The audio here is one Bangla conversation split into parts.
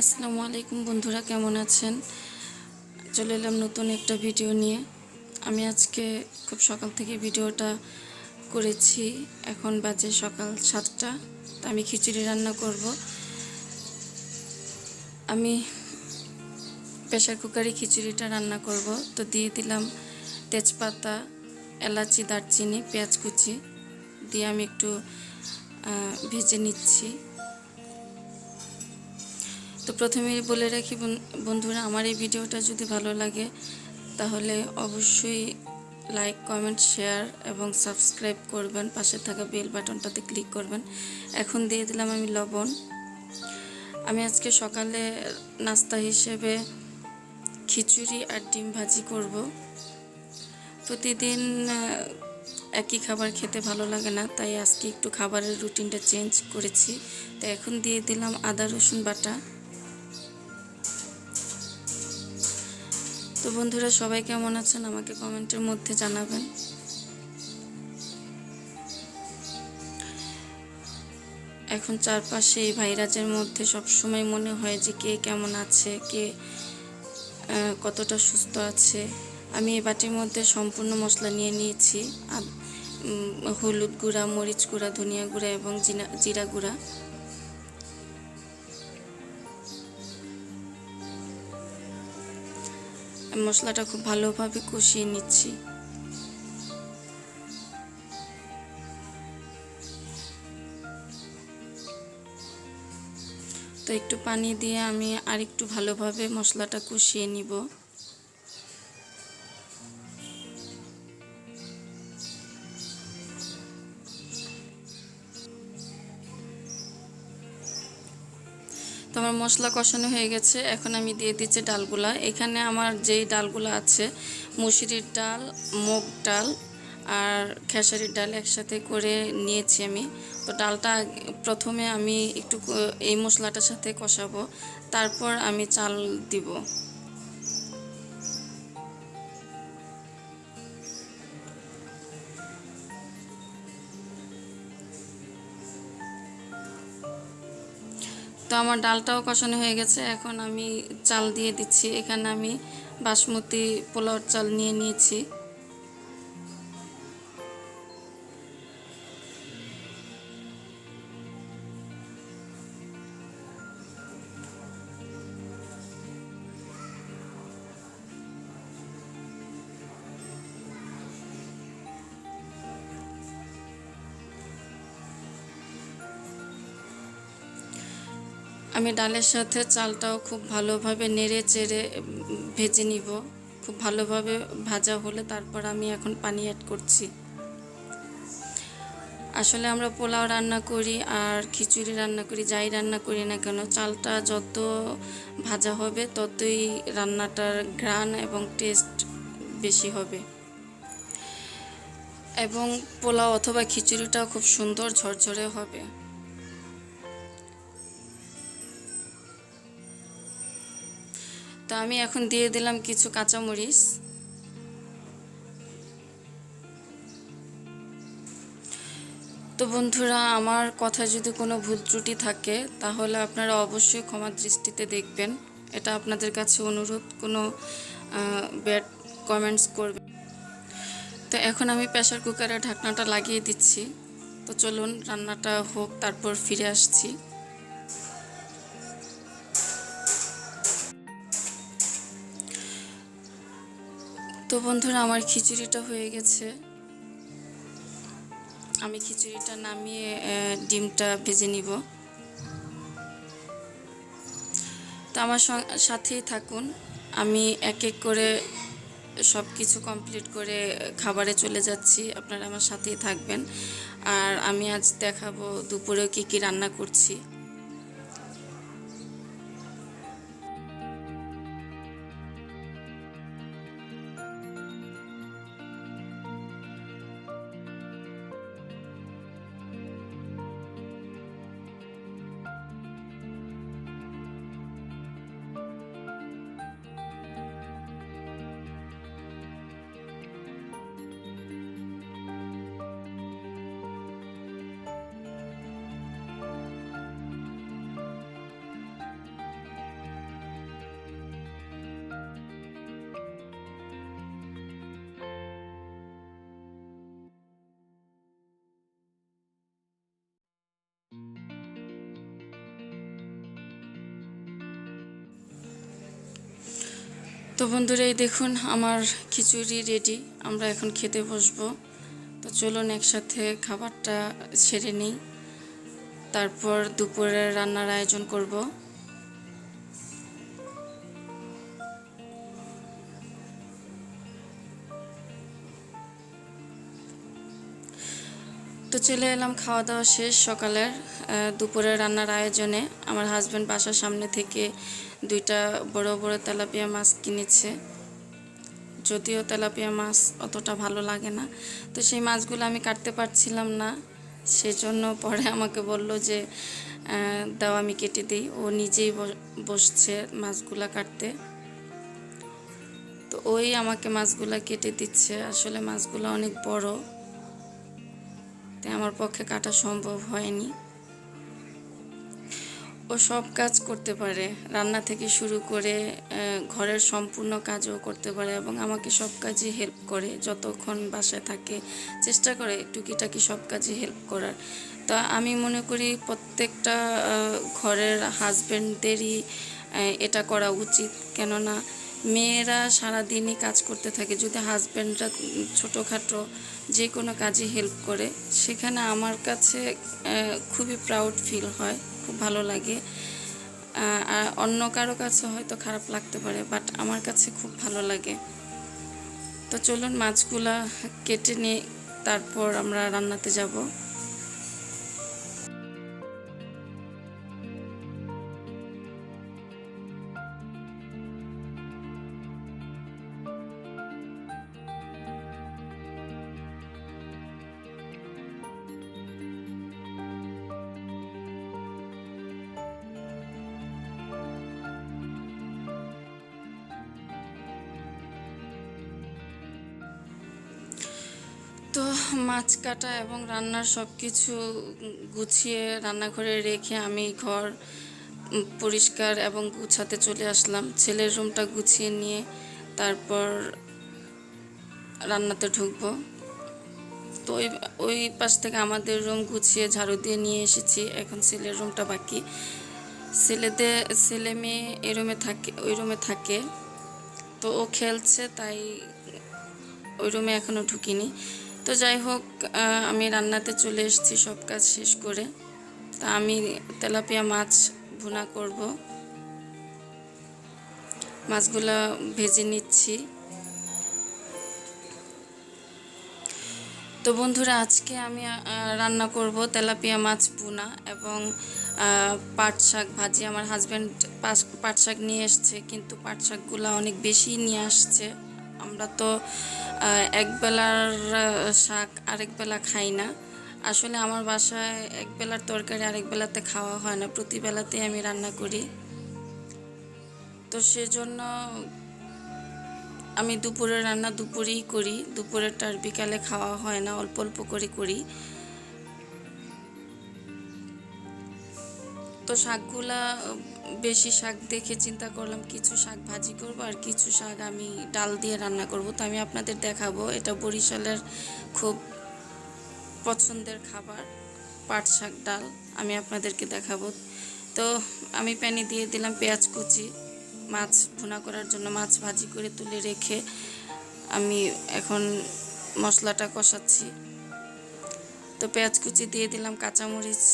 আসসালামু আলাইকুম বন্ধুরা, কেমন আছেন? চলে এলাম নতুন একটা ভিডিও নিয়ে। আমি আজকে খুব সকাল থেকে ভিডিওটা করেছি। এখন বাজে সকাল সাতটা, তো আমি খিচুড়ি রান্না করব। আমি প্রেশার কুকারে খিচুড়িটা রান্না করব। তো দিয়ে দিলাম তেজপাতা, এলাচি, দারচিনি, পেঁয়াজ কুচি। দিয়ে আমি একটু ভেজে নিচ্ছি। তো প্রথমেই বলে রাখি বন- বন্ধুরা, আমার এই ভিডিওটা যদি ভালো লাগে, তাহলে অবশ্যই লাইক কমেন্ট শেয়ার এবং সাবস্ক্রাইব করবেন। পাশে থাকা বেল বাটনটাতে ক্লিক করবেন। এখন দিয়ে দিলাম আমি লবণ। আমি আজকে সকালে নাস্তা হিসেবে খিচুড়ি আর ডিম ভাজি করব। প্রতিদিন একই খাবার খেতে ভালো লাগে না, তাই আজকে একটু খাবারের রুটিনটা চেঞ্জ করেছি। তো এখন দিয়ে দিলাম আদা রসুন বাটা। তো বন্ধুরা, সবাই কেমন আছেন? আমাকে কমেন্টের মধ্যে জানাবেন। এখন চারপাশে এই ভাইরাজের মধ্যে সবসময় মনে হয় যে কে কেমন আছে, কে কতটা সুস্থ আছে। আমি এই বাটির মধ্যে সম্পূর্ণ মশলা নিয়ে নিয়েছি। হলুদ গুঁড়া, মরিচ গুঁড়া, ধনিয়া গুঁড়া এবং জিরা গুঁড়া। মশলাটা খুব ভালোভাবে কষিয়ে নিচ্ছি। তো একটু পানি দিয়ে আমি আরেকটু ভালোভাবে মশলাটা কষিয়ে নিব। মশলা কষানো হয়ে গেছে, এখন আমি দিয়ে দিচ্ছি ডালগুলা। এখানে আমার যেই ডালগুলো আছে, মুসুরির ডাল, মুগ ডাল আর খেসারির ডাল একসাথে করে নিয়েছি আমি। তো ডালটা প্রথমে আমি একটু এই মশলাটার সাথে কষাবো, তারপর আমি চাল দিব। তো আমার ডালটাও কষানো হয়ে গেছে। এখন আমি চাল দিয়ে দিচ্ছি। এখানে আমি বাসমতি পোলাওর চাল নিয়ে নিয়েছি। আমি ডালের সাথে চালটাও খুব ভালোভাবে নেড়ে চেড়ে ভেজে নিব। খুব ভালোভাবে ভাজা হলে তারপর আমি এখন পানি অ্যাড করছি। আসলে আমরা পোলাও রান্না করি আর খিচুড়ি রান্না করি, যাই রান্না করি না কেন, চালটা যত ভাজা হবে ততই রান্নাটার ঘ্রাণ এবং টেস্ট বেশি হবে। এবং পোলাও অথবা খিচুড়িটাও খুব সুন্দর ঝরঝরে হবে। তো আমি এখন দিয়ে দিলাম কিছু কাঁচামরিচ। তো বন্ধুরা, আমার কথা যদি কোনো ভুল ত্রুটি থাকে, তাহলে আপনারা অবশ্যই ক্ষমা দৃষ্টিতে দেখবেন। এটা আপনাদের কাছে অনুরোধ, কোনো ব্যাড কমেন্টস করবেন। তো এখন আমি প্রেশার কুকারে ঢাকনাটা লাগিয়ে দিচ্ছি। তো চলুন, রান্নাটা হোক, তারপর ফিরে আসছি। তো বন্ধুরা, আমার খিচুড়িটা হয়ে গেছে। আমি খিচুড়িটা নামিয়ে ডিমটা ভেজে নিব। তো আমার সাথেই থাকুন। আমি এক এক করে সব কিছু কমপ্লিট করে খাবারে চলে যাচ্ছি। আপনারা আমার সাথেই থাকবেন। আর আমি আজ দেখাবো দুপুরে কী কী রান্না করছি। তো বন্ধুরা, এই দেখুন আমার খিচুড়ি রেডি আমরা এখন খেতে বসবো। তো চলুন একসাথে খাবারটা সেরে নিই। তারপর দুপুরে রান্নার আয়োজন করব। চলে এলাম খাওয়া দাওয়া শেষ সকালের দুপুরে রান্নার আয়োজনে। আমার হাজব্যান্ড বাসার সামনে থেকে দুইটা বড় বড় তেলাপিয়া মাছ কিনেছে। যদিও তেলাপিয়া মাছ অতটা ভালো লাগে না, তো সেই মাছগুলো আমি কাটতে পারছিলাম না। সেজন্য পরে আমাকে বলল যে দাও আমি কেটে দিই। ও নিজেই বসছে মাছগুলা কাটতে। তো ওই আমাকে মাছগুলা কেটে দিচ্ছে। আসলে মাছগুলো অনেক বড়। আমার পক্ষে কাটা সম্ভব হয়নি। ও সব কাজ করতে পারে। রান্না থেকে শুরু করে ঘরের সম্পূর্ণ কাজও করতে পারে এবং আমাকে সব কাজে হেল্প করে। যতক্ষণ বাসায় থাকে, চেষ্টা করে টুকিটাকি সব কাজে হেল্প করার। তো আমি মনে করি প্রত্যেকটা ঘরের হাজব্যান্ডদেরই এটা করা উচিত। কেননা মেয়েরা সারাদিনই কাজ করতে থাকে। যদি হাজব্যান্ডরা ছোটোখাটো যে কোনো কাজে হেল্প করে, সেখানে আমার কাছে খুবই প্রাউড ফিল হয়, খুব ভালো লাগে। আর অন্য কারও কাছে হয়তো খারাপ লাগতে পারে বাট আমার কাছে খুব ভালো লাগে। তো চলুন মাছগুলা কেটে নিয়ে তারপর আমরা রান্নাতে যাব। তো মাছ কাটা এবং রান্নার সব কিছু গুছিয়ে রান্নাঘরে রেখে আমি ঘর পরিষ্কার এবং গুছাতে চলে আসলাম। ছেলের রুমটা গুছিয়ে নিয়ে তারপর রান্নাতে ঢুকবো। তো ওই ওই পাশ থেকে আমাদের রুম গুছিয়ে ঝাড়ু দিয়ে নিয়ে এসেছি। এখন ছেলের রুমটা বাকি। ছেলেদের, ছেলে মেয়ে এই রুমে থাকে, ওই রুমে থাকে। তো ও খেলছে, তাই ওই রুমে এখনও ঢুকিনি। তো যাই হোক আমি রান্নাতে চলে এসেছি, সব কাজ শেষ করে। তা আমি তেলাপিয়া মাছ ভুনা করব। মাছগুলো ভেজে নিচ্ছি। তো বন্ধুরা, আজকে আমি রান্না করব তেলাপিয়া মাছ ভুনা এবং পাট শাক ভাজি। আমার হাজব্যান্ড পাট শাক নিয়ে এসছে, কিন্তু পাট শাকগুলো অনেক বেশি নিয়ে আসছে। আমরা তো আহ, এক বেলার শাক আরেক বেলা খাই না। আসলে আমার বাসায় এক বেলার তরকারি আরেক বেলাতে খাওয়া হয় না। প্রতি বেলাতেই আমি রান্না করি। তো সেজন্য আমি দুপুরে রান্না দুপুরেই করি। দুপুরেরটা আর বিকালে খাওয়া হয় না। অল্প অল্প করে করি। তো শাকগুলা বেশি শাক দেখে চিন্তা করলাম কিছু শাক ভাজি করব আর কিছু শাক আমি ডাল দিয়ে রান্না করব। তো আমি আপনাদের দেখাবো, এটা বরিশালের খুব পছন্দের খাবার, পাট শাক ডাল, আমি আপনাদেরকে দেখাবো। তো আমি প্যানে দিয়ে দিলাম পেঁয়াজ কুচি, মাছ ভুনা করার জন্য মাছ ভাজি করে তুলে রেখে আমি এখন মশলাটা কষাচ্ছি। তো পেঁয়াজ কুচি দিয়ে দিলাম, কাঁচামরিচ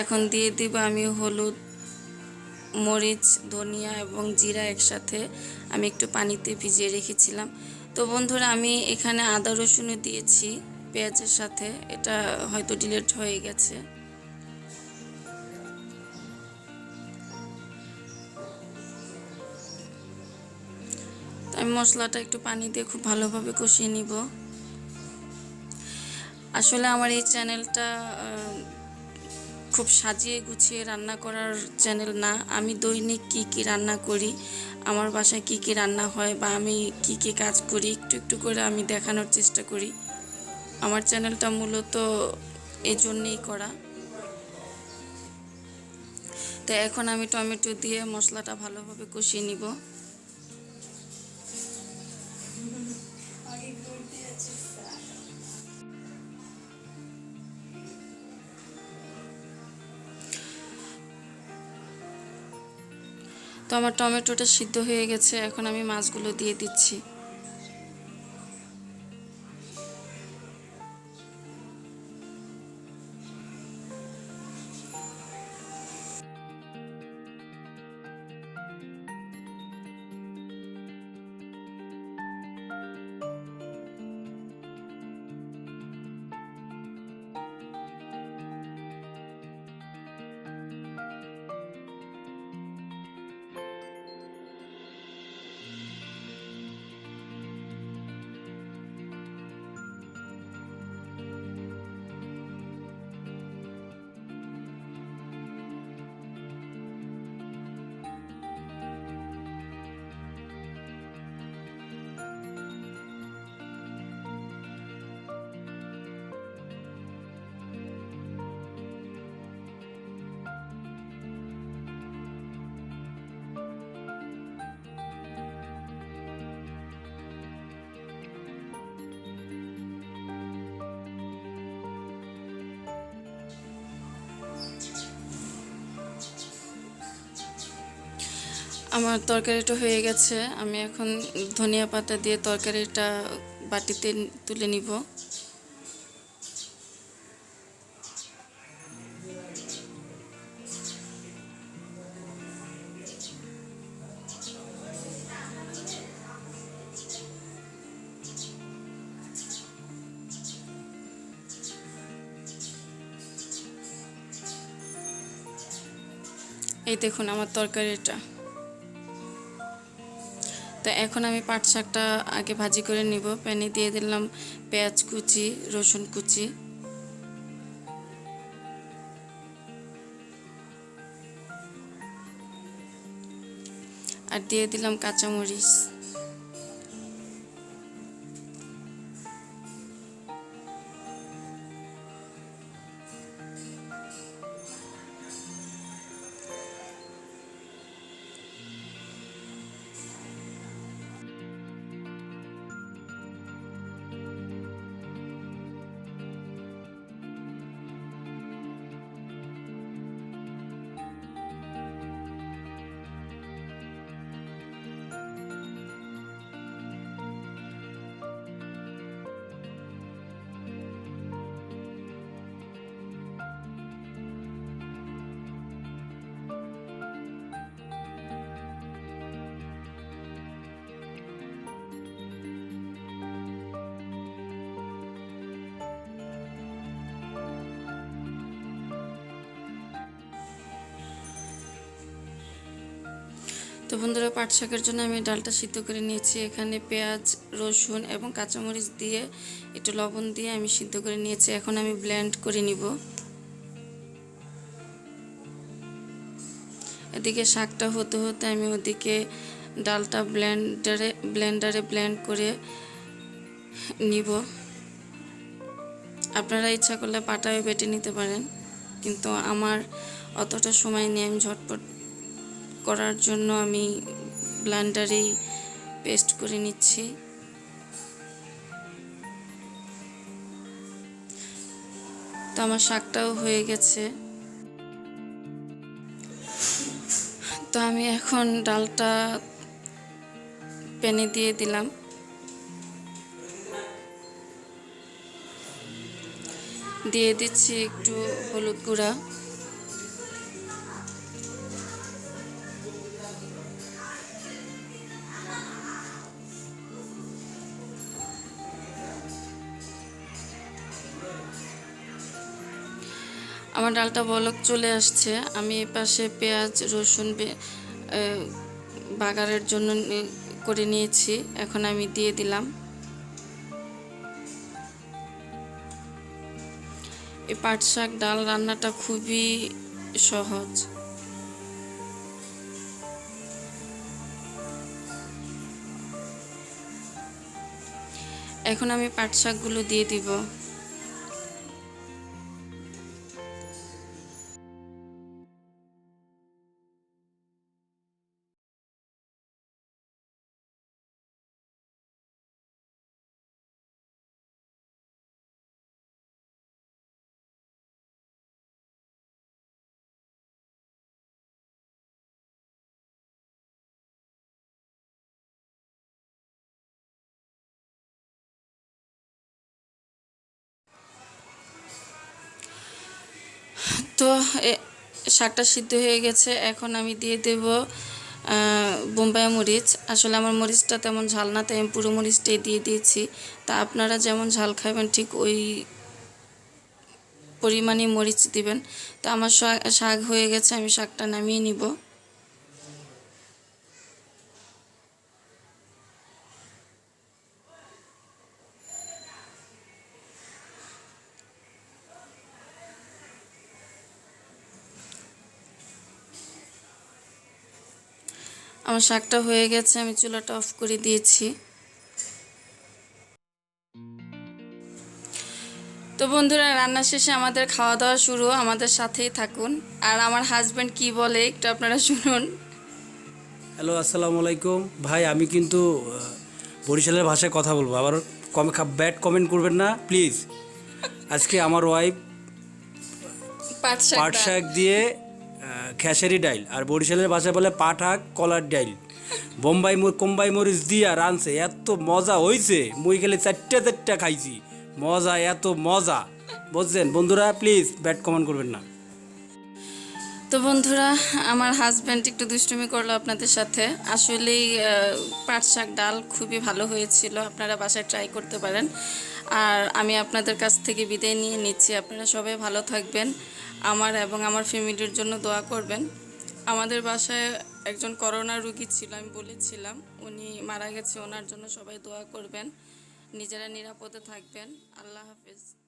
এখন দিয়ে দিব আমি হলুদ, মরিচ, ধনিয়া এবং জিরা একসাথে। আমি একটু পানিতে ভিজিয়ে রেখেছিলাম। তো বন্ধুরা, আমি এখানে আদা রসুনও দিয়েছি পেঁয়াজের সাথে। এটা হয়তো ডিলেট হয়ে গেছে। আমি মশলাটা একটু পানি দিয়ে খুব ভালোভাবে কষিয়ে নিব। আসলে আমার এই চ্যানেলটা খুব সাজিয়ে গুছিয়ে রান্না করার চ্যানেল না। আমি দৈনিক কি কি রান্না করি, আমার বাসায় কি কি রান্না হয় বা আমি কি কি কাজ করি, একটু একটু করে আমি দেখানোর চেষ্টা করি। আমার চ্যানেলটা মূলত এই জন্যেই করা। তো এখন আমি টমেটো দিয়ে মশলাটা ভালোভাবে কষিয়ে নিব। তো আমার টমেটোটা সিদ্ধ হয়ে গেছে এখন আমি মাছগুলো দিয়ে দিচ্ছি। আমার তরকারিটা হয়ে গেছে। আমি এখন ধনিয়া পাতা দিয়ে তরকারিটা বাটিতে তুলে নিব। এই দেখুন আমার তরকারিটা। তো এখন আমি পাট শাকটা আগে ভাজি করে নিব। প্যানে দিয়ে দিলাম পেঁয়াজ কুচি, রসুন কুচি। আর দিয়ে দিলাম কাঁচামরিচ। তো বন্ধুরা পাট শাকের জন্য আমি ডালটা সিদ্ধ করে নিয়েছি। এখানে পেঁয়াজ, রসুন এবং কাঁচামরিচ দিয়ে, একটু লবণ দিয়ে আমি সিদ্ধ করে নিয়েছি। এখন আমি ব্লেন্ড করে নিব। এদিকে শাকটা হতে হতে আমি ওদিকে ডালটা ব্লেন্ডারে ব্লেন্ডারে ব্লেন্ড করে নিব। আপনারা ইচ্ছা করলে পাটায় বেটে নিতে পারেন, কিন্তু আমার অতটা সময় নেই, আমি ঝটপট করার জন্য আমি ব্লান্ডারেই পেস্ট করে নিচ্ছি। তো আমার শাকটাও হয়ে গেছে। তো আমি এখন ডালটা প্যানে দিয়ে দিলাম। দিয়ে দিচ্ছি একটু হলুদ গুঁড়া। আমার ডালটা বলক চলে আসছে। আমি এ পাশে পেঁয়াজ, রসুন বাগারের জন্য করে নিয়েছি। এখন আমি দিয়ে দিলাম। এই পাট শাক, ডাল রান্নাটা খুবই সহজ। এখন আমি পাট শাকগুলো দিয়ে দিব। তো শাকটা সিদ্ধ হয়ে গেছে। এখন আমি দিয়ে দেব বোম্বাই মরিচ। আসলে আমার মরিচটা তেমন ঝাল না, তাই আমি পুরো মরিচটাই দিয়ে দিয়েছি। তা আপনারা যেমন ঝাল খাবেন, ঠিক ওই পরিমাণে মরিচ দিবেন। তো আমার শাক হয়ে গেছে, আমি শাকটা নামিয়ে নিব। আমার শাকটা হয়ে গেছে আমি চুলাটা অফ করে দিয়েছি। তো বন্ধুরা রান্না শেষে আমাদের খাওয়া দাওয়া শুরু আমাদের সাথেই থাকুন। আর আমার হাজব্যান্ড কি বলে একটু আপনারা শুনুন। হ্যালো আসসালামু আলাইকুম। ভাই আমি কিন্তু বরিশালের ভাষায় কথা বলব। আবার কমে ব্যাড কমেন্ট করবেন না প্লিজ আজকে আমার ওয়াইফ পাট শাক দিয়ে খেসারি ডাইল আর বরিশালের ভাষায় বলে শাক কলার ডাইল। বোম্বাই কোম্বাই মরিচ দিয়া রানছে এত মজা হইছে, মুই গেলে চারটা চারটা খাইছি। মজা, এত মজা। বুঝছেন? বন্ধুরা প্লিজ ব্যাট কমেন্ট করবেন না। তো বন্ধুরা, আমার হাজব্যান্ড একটু দুষ্টুমি করল আপনাদের সাথে। আসলেই পাট শাক ডাল খুবই ভালো হয়েছিল। আপনারা বাসায় ট্রাই করতে পারেন। আর আমি আপনাদের কাছ থেকে বিদায় নিয়ে নিচ্ছি। আপনারা সবাই ভালো থাকবেন। আমার এবং আমার ফ্যামিলির জন্য দোয়া করবেন। আমাদের বাসায় একজন করোনা রুগী ছিল, আমি বলেছিলাম। উনি মারা গেছে, ওনার জন্য সবাই দোয়া করবেন। নিজেরা নিরাপদে থাকবেন। আল্লাহ হাফিজ।